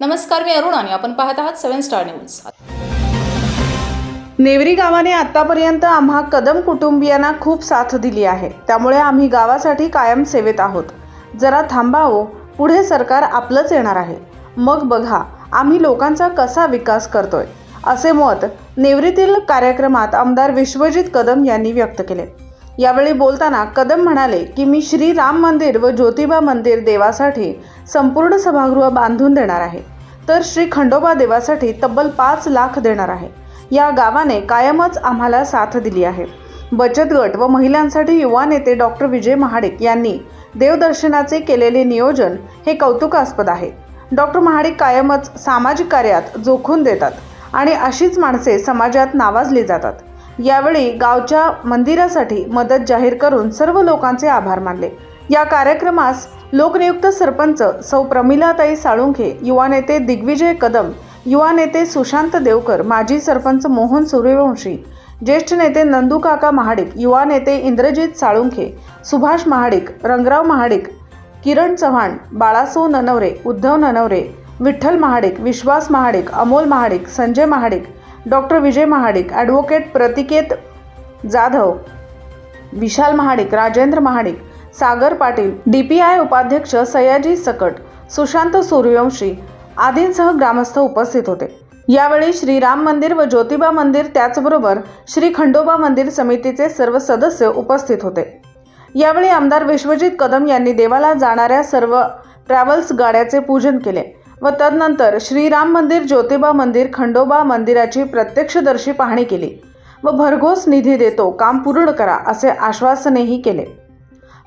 नमस्कार मी अरुण आणि आपण पाहत आहात सेव्हन स्टार न्यूज. नेवरी गावाने आतापर्यंत आम्हा कदम कुटुंबियांना खूप साथ दिली आहे. त्यामुळे आम्ही गावासाठी कायम सेवेत आहोत. जरा थांबावो पुढे सरकार आपलंच येणार आहे. मग बघा आम्ही लोकांचा कसा विकास करतोय असे मत नेवरीतील कार्यक्रमात आमदार विश्वजित कदम यांनी व्यक्त केले. यावेळी बोलताना कदम म्हणाले की मी श्री राम मंदिर व ज्योतिबा मंदिर देवासाठी संपूर्ण सभागृह बांधून देणार आहे. तर श्री खंडोबा देवासाठी तब्बल पाच लाख देणार आहे. या गावाने कायमच आम्हाला साथ दिली आहे. बचत गट व महिलांसाठी युवा नेते डॉक्टर विजय महाडिक यांनी देवदर्शनाचे केलेले नियोजन हे कौतुकास्पद आहे. डॉक्टर महाडिक कायमच सामाजिक कार्यात जोखून देतात आणि अशीच माणसे समाजात नावाजली जातात. यावेळी गावच्या मंदिरासाठी मदत जाहीर करून सर्व लोकांचे आभार मानले. या कार्यक्रमास लोकनियुक्त सरपंच सौ प्रमिलाताई साळुंखे युवा नेते दिग्विजय कदम युवा नेते सुशांत देवकर माजी सरपंच मोहन सूर्यवंशी ज्येष्ठ नेते नंदू काका महाडिक युवा नेते Indrajit Salunkhe Subhash Mahadik Rangrao Mahadik Kiran Chavan Balaso Nanaware Uddhav Nanaware Vitthal Mahadik Vishwas Mahadik Amol Mahadik Sanjay Mahadik doctor Vijay Mahadik advocate Pratiket Jadhav Vishal Mahadik Rajendra Mahadik Sagar Patil D P I उपाध्यक्ष सयाजी सकट सुशांत सूर्यवंशी आदींसह ग्रामस्थ उपस्थित होते. यावेळी श्री राम मंदिर व ज्योतिबा मंदिर त्याचबरोबर श्री खंडोबा मंदिर समितीचे सर्व सदस्य उपस्थित होते. यावेळी आमदार विश्वजित कदम यांनी देवाला जाणाऱ्या सर्व ट्रॅव्हल्स गाड्याचे पूजन केले व तदनंतर श्रीराम मंदिर ज्योतिबा मंदिर खंडोबा मंदिराची प्रत्यक्षदर्शी पाहणी केली व भरघोस निधी देतो काम पूर्ण करा असे आश्वासनही केले.